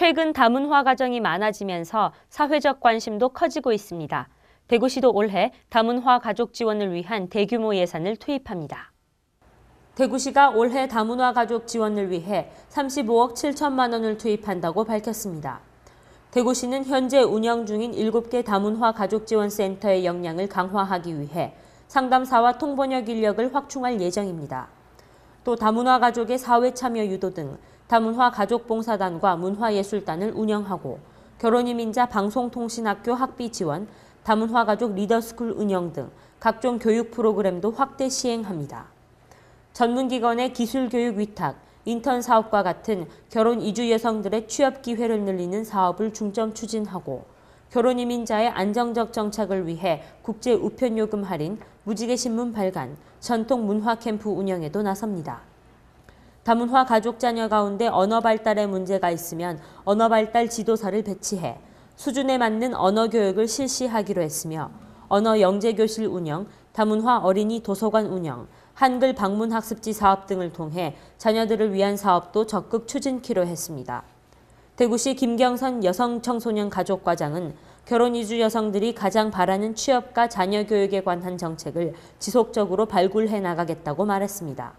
최근 다문화 가정이 많아지면서 사회적 관심도 커지고 있습니다. 대구시도 올해 다문화 가족 지원을 위한 대규모 예산을 투입합니다. 대구시가 올해 다문화 가족 지원을 위해 35억 7천만 원을 투입한다고 밝혔습니다. 대구시는 현재 운영 중인 7개 다문화 가족 지원 센터의 역량을 강화하기 위해 상담사와 통번역 인력을 확충할 예정입니다. 또 다문화 가족의 사회 참여 유도 등 다문화 가족봉사단과 문화예술단을 운영하고 결혼이민자 방송통신학교 학비 지원, 다문화 가족 리더스쿨 운영 등 각종 교육 프로그램도 확대 시행합니다. 전문기관의 기술교육 위탁, 인턴 사업과 같은 결혼 이주 여성들의 취업 기회를 늘리는 사업을 중점 추진하고 결혼 이민자의 안정적 정착을 위해 국제 우편 요금 할인, 무지개 신문 발간, 전통 문화 캠프 운영에도 나섭니다. 다문화 가족 자녀 가운데 언어 발달에 문제가 있으면 언어 발달 지도사를 배치해 수준에 맞는 언어 교육을 실시하기로 했으며 언어 영재 교실 운영, 다문화 어린이 도서관 운영, 한글 방문 학습지 사업 등을 통해 자녀들을 위한 사업도 적극 추진키로 했습니다. 대구시 김경선 여성청소년 가족과장은 결혼 이주 여성들이 가장 바라는 취업과 자녀 교육에 관한 정책을 지속적으로 발굴해 나가겠다고 말했습니다.